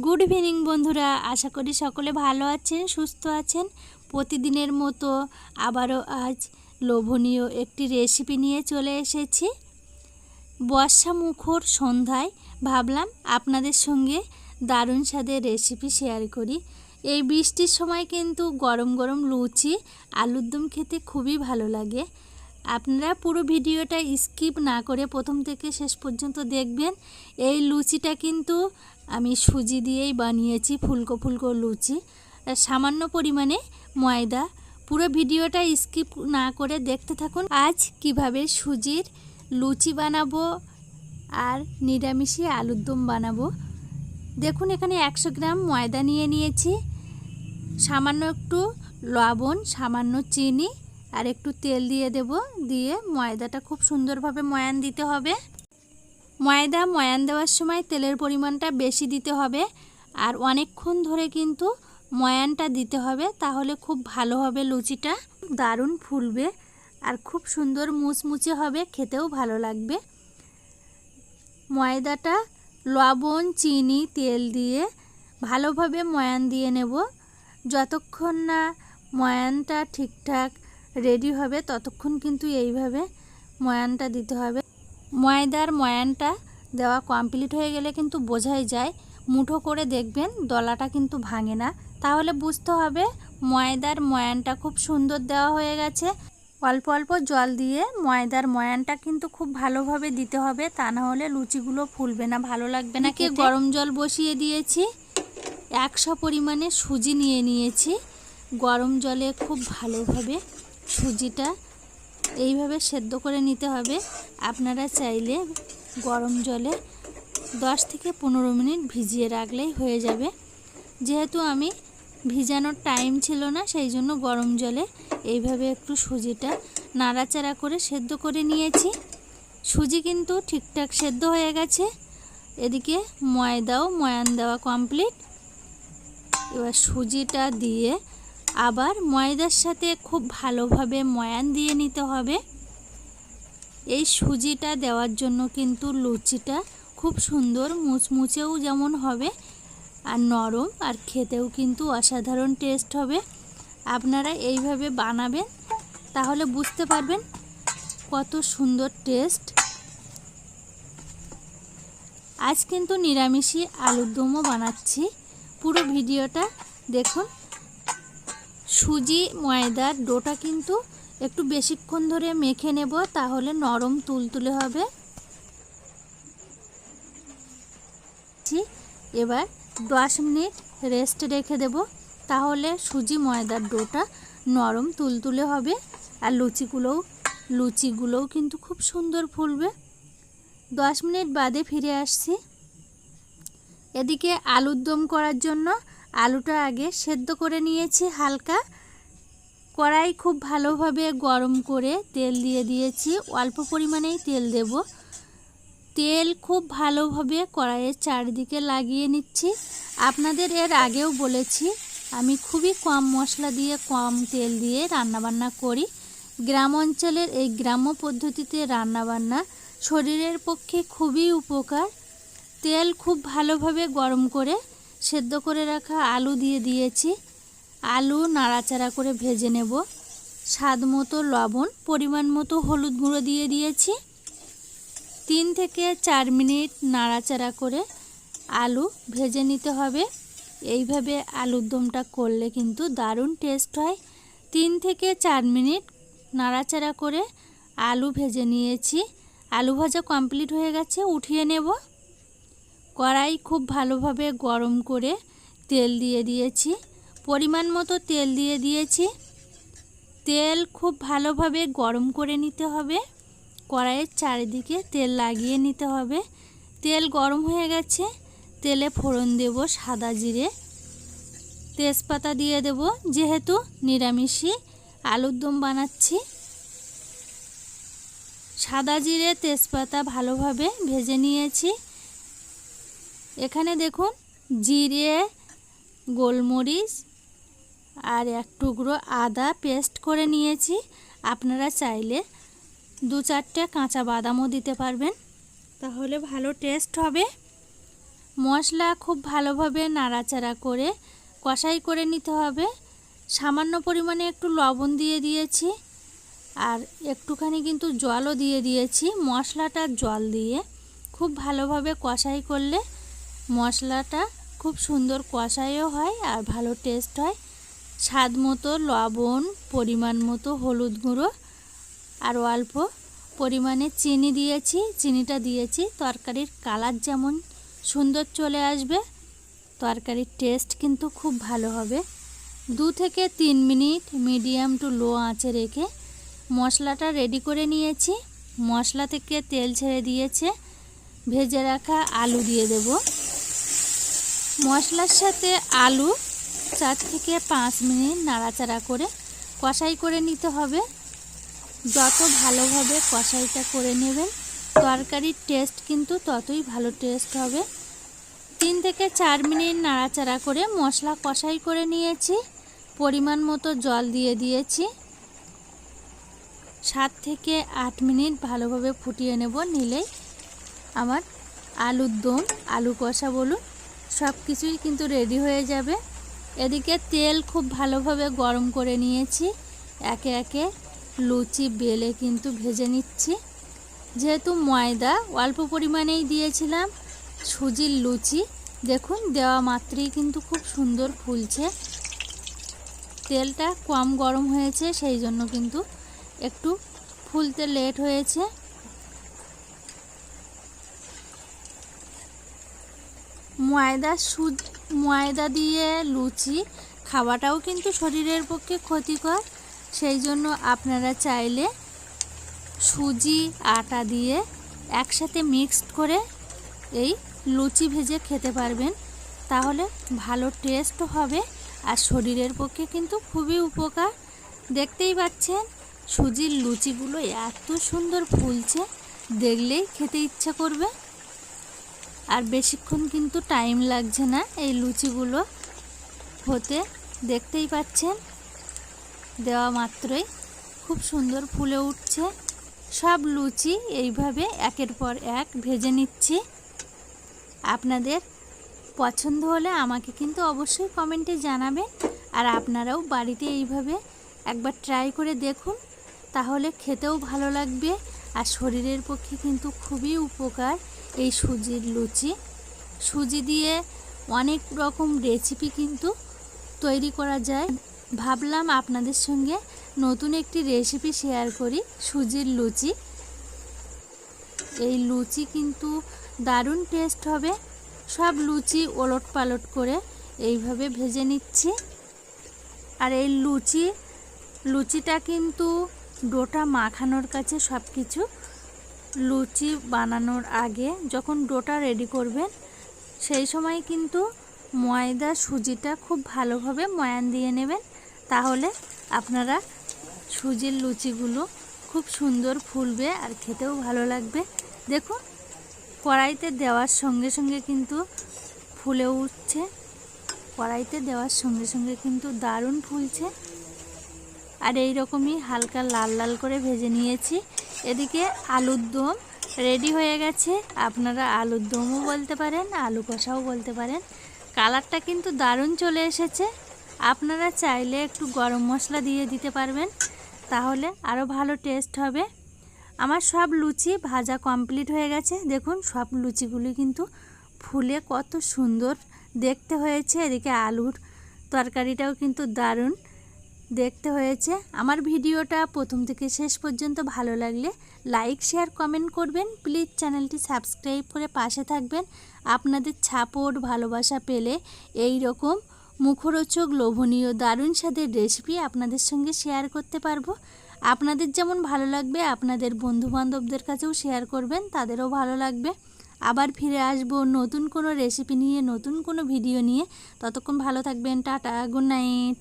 Good evening বন্ধুরা। আশা করি সকলে ভালো আছেন, সুস্থ আছেন। প্রতিদিনের মতো আবারও আজ লোভনীয় একটি রেসিপি নিয়ে চলে এসেছি। বর্ষা মুখর সন্ধ্যায় ভাবলাম আপনাদের সঙ্গে দারুণ স্বাদের রেসিপি শেয়ার করি। এই বৃষ্টির সময় কিন্তু গরম গরম লুচি, আলুর দম খেতে খুবই ভালো লাগে। আপনারা পুরো ভিডিওটা স্কিপ না করে প্রথম থেকে শেষ পর্যন্ত দেখবেন। এই লুচিটা কিন্তু আমি সুজি দিয়েই বানিয়েছি ফুলকো ফুলকো লুচি। আর সামান্য পরিমাণে ময়দা। পুরো ভিডিওটা স্কিপ না করে দেখতে থাকুন। আজ কীভাবে সুজির লুচি বানাবো আর নিরামিষে আলুর দম বানাবো। দেখুন, এখানে একশো গ্রাম ময়দা নিয়ে নিয়েছি। সামান্য একটু লবণ, সামান্য চিনি আর একটু তেল দিয়ে দেব। দিয়ে ময়দাটা খুব সুন্দরভাবে ময়ান দিতে হবে। ময়দা ময়ান দেওয়ার সময় তেলের পরিমাণটা বেশি দিতে হবে আর অনেকক্ষণ ধরে কিন্তু ময়ানটা দিতে হবে, তাহলে খুব ভালো হবে লুচিটা। দারুণ ফুলবে আর খুব সুন্দর মুচমুচে হবে, খেতেও ভালো লাগবে। ময়দাটা লবণ, চিনি, তেল দিয়ে ভালোভাবে ময়ান দিয়ে নেব। যতক্ষণ না ময়ানটা ঠিকঠাক রেডি হবে, ততক্ষণ কিন্তু এইভাবে ময়ানটা দিতে হবে। ময়দার ময়ানটা দেওয়া কমপ্লিট হয়ে গেলে কিন্তু বোঝাই যায়। মুঠো করে দেখবেন দলাটা কিন্তু ভাঙে না। তাহলে বুঝতে হবে ময়দার ময়ানটা খুব সুন্দর দেওয়া হয়ে গেছে। অল্প অল্প জল দিয়ে ময়দার ময়ানটা কিন্তু খুব ভালোভাবে দিতে হবে তা না হলে লুচিগুলো ফুলবে না ভালো লাগবে না কে গরম জল বসিয়ে দিয়েছি একশো পরিমাণে সুজি নিয়ে নিয়েছি। গরম জলে খুব ভালোভাবে সুজিটা এইভাবে সেদ্ধ করে নিতে হবে। আপনারা চাইলে গরম জলে 10 থেকে পনেরো মিনিট ভিজিয়ে রাখলেই হয়ে যাবে। যেহেতু আমি ভিজানোর টাইম ছিল না, সেই জন্য গরম জলে এইভাবে একটু সুজিটা নাড়াচাড়া করে সেদ্ধ করে নিয়েছি। সুজি কিন্তু ঠিকঠাক সেদ্ধ হয়ে গেছে। এদিকে ময়দাও ময়ান দেওয়া কমপ্লিট এবার সুজিটা দিয়ে আবার ময়দার সাথে খুব ভালোভাবে ময়ান দিয়ে নিতে হবে। এই সুজিটা দেওয়ার জন্য কিন্তু লুচিটা খুব সুন্দর, মুচমুচেও যেমন হবে আর নরম আর খেতেও কিন্তু অসাধারণ টেস্ট হবে। আপনারা এইভাবে বানাবেন, তাহলে বুঝতে পারবেন কত সুন্দর টেস্ট। আজ কিন্তু নিরামিষই আলুর দমও বানাচ্ছি। পুরো ভিডিওটা দেখুন। সুজি, ময়দার ডোটা কিন্তু একটু বেশিক্ষণ ধরে মেখে নেব, তাহলে নরম তুলতুলে হবে। এবার দশ মিনিট রেস্ট রেখে দেব। তাহলে সুজি ময়দার ডোটা নরম তুলতুলে হবে, আর লুচিগুলোও লুচিগুলোও কিন্তু খুব সুন্দর ফুলবে। দশ মিনিট বাদে ফিরে আসছি। এদিকে আলুর দম করার জন্য আলুটা আগে সেদ্ধ করে নিয়েছি হালকা। কড়াই খুব ভালোভাবে গরম করে তেল দিয়ে দিয়েছি। অল্প পরিমাণেই তেল দেব। তেল খুব ভালোভাবে কড়াইয়ের চারিদিকে লাগিয়ে নিচ্ছি। আপনাদের এর আগেও বলেছি, আমি খুবই কম মশলা দিয়ে, কম তেল দিয়ে রান্নাবান্না করি। গ্রাম অঞ্চলের এই গ্রাম্য পদ্ধতিতে রান্নাবান্না শরীরের পক্ষে খুবই উপকার। তেল খুব ভালোভাবে গরম করে সেদ্ধ করে রাখা আলু দিয়ে দিয়েছি। আলু নাড়াচাড়া করে ভেজে নেব। স্বাদ মতো লবণ, পরিমাণ মতো হলুদ গুঁড়ো দিয়ে দিয়েছি। তিন থেকে চার মিনিট নাড়াচাড়া করে আলু ভেজে নিতে হবে। এইভাবে আলুর দমটা করলে কিন্তু দারুণ টেস্ট হয়। তিন থেকে চার মিনিট নাড়াচাড়া করে আলু ভেজে নিয়েছি। আলু ভাজা কমপ্লিট হয়ে গেছে, উঠিয়ে নেব। কড়াই খুব ভালোভাবে গরম করে তেল দিয়ে দিয়েছি। পরিমাণ মতো তেল দিয়ে দিয়েছি। তেল খুব ভালোভাবে গরম করে নিতে হবে। কড়াইয়ের চারিদিকে তেল লাগিয়ে নিতে হবে। তেল গরম হয়ে গেছে। তেলে ফোড়ন দেব সাদা জিরে। তেজপাতা দিয়ে দেব, যেহেতু নিরামিষই, আলুর দম বানাচ্ছি। সাদা জিরে, তেজপাতা ভালোভাবে ভেজে নিয়েছি। এখানে দেখুন, জিরে, গোলমরিচ আর এক টুকরো আদা পেস্ট করে নিয়েছি। আপনারা চাইলে দু চারটে কাঁচা বাদামও দিতে পারবেন। তাহলে ভালো টেস্ট হবে। মশলা খুব ভালোভাবে নাড়াচাড়া করে কষাই করে নিতে হবে। সামান্য পরিমাণে একটু লবণ দিয়ে দিয়েছি আর একটুখানি কিন্তু জলও দিয়ে দিয়েছি। মশলাটা জল দিয়ে খুব ভালোভাবে কষাই করলে মশলাটা খুব সুন্দর কষাইও হয় আর ভালো টেস্ট হয়। স্বাদ মতো লবণ, পরিমাণ মতো হলুদ গুঁড়ো, আর অল্প পরিমাণে চিনি দিয়েছি। চিনিটা দিয়েছি, তরকারির কালার যেমন সুন্দর চলে আসবে, তরকারির টেস্ট কিন্তু খুব ভালো হবে। দু থেকে তিন মিনিট মিডিয়াম টু লো আঁচে রেখে মশলাটা রেডি করে নিয়েছি। মশলা থেকে তেল ছেড়ে দিয়েছে। ভেজে রাখা আলু দিয়ে দেব। মশলার সাথে আলু চার থেকে পাঁচ মিনিট নাড়াচাড়া করে কষাই করে নিতে হবে। যত ভালোভাবে কষাইটা করে নেবেন, তরকারির টেস্ট কিন্তু ততই ভালো টেস্ট হবে। তিন থেকে চার মিনিট নাড়াচাড়া করে মশলা কষাই করে নিয়েছি, পরিমাণ মতো জল দিয়ে দিয়েছি। সাত থেকে আট মিনিট ভালোভাবে ফুটিয়ে নেব নিলেই আমার আলুর দম, আলু কষা বলুন সব কিছুই কিন্তু রেডি হয়ে যাবে। এদিকে তেল খুব ভালোভাবে গরম করে নিয়েছি। একে একে লুচি, বেলে কিন্তু ভেজে নিচ্ছি। যেহেতু ময়দা, অল্প পরিমাণেই দিয়েছিলাম সুজির লুচি। দেখুন, দেওয়া মাত্রই কিন্তু খুব সুন্দর ফুলছে। তেলটা কম গরম হয়েছে, সেই জন্য কিন্তু একটু ফুলতে লেট হয়েছে। ময়দা, সুজ ময়দা দিয়ে লুচি, খাওয়াটাও কিন্তু শরীরের পক্ষে ক্ষতিকর। সেই জন্য আপনারা চাইলে সুজি, আটা দিয়ে একসাথে মিক্সড করে এই লুচি ভেজে খেতে পারবেন। তাহলে ভালো টেস্টও হবে আর শরীরের পক্ষে কিন্তু খুবই উপকার। দেখতেই পাচ্ছেন, সুজির লুচিগুলো এত সুন্দর ফুলছে, দেখলেই খেতে ইচ্ছা করবে। আর বেশিক্ষণ কিন্তু টাইম লাগছে না এই লুচিগুলো হতে। দেখতেই পাচ্ছেন? দেওয়া মাত্রই। খুব সুন্দর ফুলে উঠছে। সব লুচি এইভাবে একের পর এক ভেজে নিচ্ছি। আপনাদের পছন্দ হলে আমাকে কিন্তু অবশ্যই কমেন্টে জানাবেন। আর আপনারাও বাড়িতে এইভাবে একবার ট্রাই করে দেখুন। তাহলে খেতেও ভালো লাগবে। আর শরীরের পক্ষে কিন্তু খুবই উপকার। এই সুজির লুচি। সুজি দিয়ে অনেক রকম রেসিপি কিন্তু তৈরি করা যায়। ভাবলাম আপনাদের সঙ্গে নতুন একটি রেসিপি শেয়ার করি, সুজির লুচি। এই লুচি কিন্তু দারুণ টেস্ট হবে। সব লুচি ওলট পালট করে এইভাবে ভেজে নিচ্ছি। আর এই লুচি, লুচিটা কিন্তু ডোটা মাখানোর কাছে সব কিছু লুচি বানানোর আগে যখন ডোটা রেডি করবেন, সেই সময় কিন্তু ময়দা, সুজিটা খুব ভালোভাবে ময়ান দিয়ে নেবেন। তাহলে আপনারা সুজির লুচিগুলো খুব সুন্দর ফুলবে আর খেতেও ভালো লাগবে। দেখুন, কড়াইতে দেওয়ার সঙ্গে সঙ্গে কিন্তু ফুলে উঠছে। কড়াইতে দেওয়ার সঙ্গে সঙ্গে কিন্তু দারুণ ফুলছে। আর এই রকমই হালকা লাল লাল করে ভেজে নিয়েছি। এদিকে আলুর দম রেডি হয়ে গেছে। আপনারা আলুর দমও বলতে পারেন, আলু কষাও বলতে পারেন। কালারটা কিন্তু দারুণ চলে এসেছে। আপনারা চাইলে একটু গরম মশলা দিয়ে দিতে পারবেন, তাহলে আরও ভালো টেস্ট হবে। আমার সব লুচি ভাজা কমপ্লিট হয়ে গেছে। দেখুন, সব লুচিগুলি কিন্তু ফুলে কত সুন্দর দেখতে হয়েছে। এদিকে আলুর তরকারিটাও কিন্তু দারুণ। দেখতে হয়েছে। আমার ভিডিওটা প্রথম থেকে শেষ পর্যন্ত ভালো লাগলে লাইক, শেয়ার, কমেন্ট করবেন। প্লিজ চ্যানেলটি সাবস্ক্রাইব করে পাশে থাকবেন। আপনাদের ছাপোর্ট ভালোবাসা পেলে এই রকম মুখরোচক, লোভনীয়, দারুণ স্বাদের রেসিপি আপনাদের সঙ্গে শেয়ার করতে পারব। আপনাদের যেমন ভালো লাগবে, আপনাদের বন্ধুবান্ধবদের কাছেও শেয়ার করবেন, তাদেরও ভালো লাগবে। আবার ফিরে আসব নতুন কোনো রেসিপি নিয়ে, নতুন কোনো ভিডিও নিয়ে। ততক্ষণ ভালো থাকবেন, টাটা গুড নাইট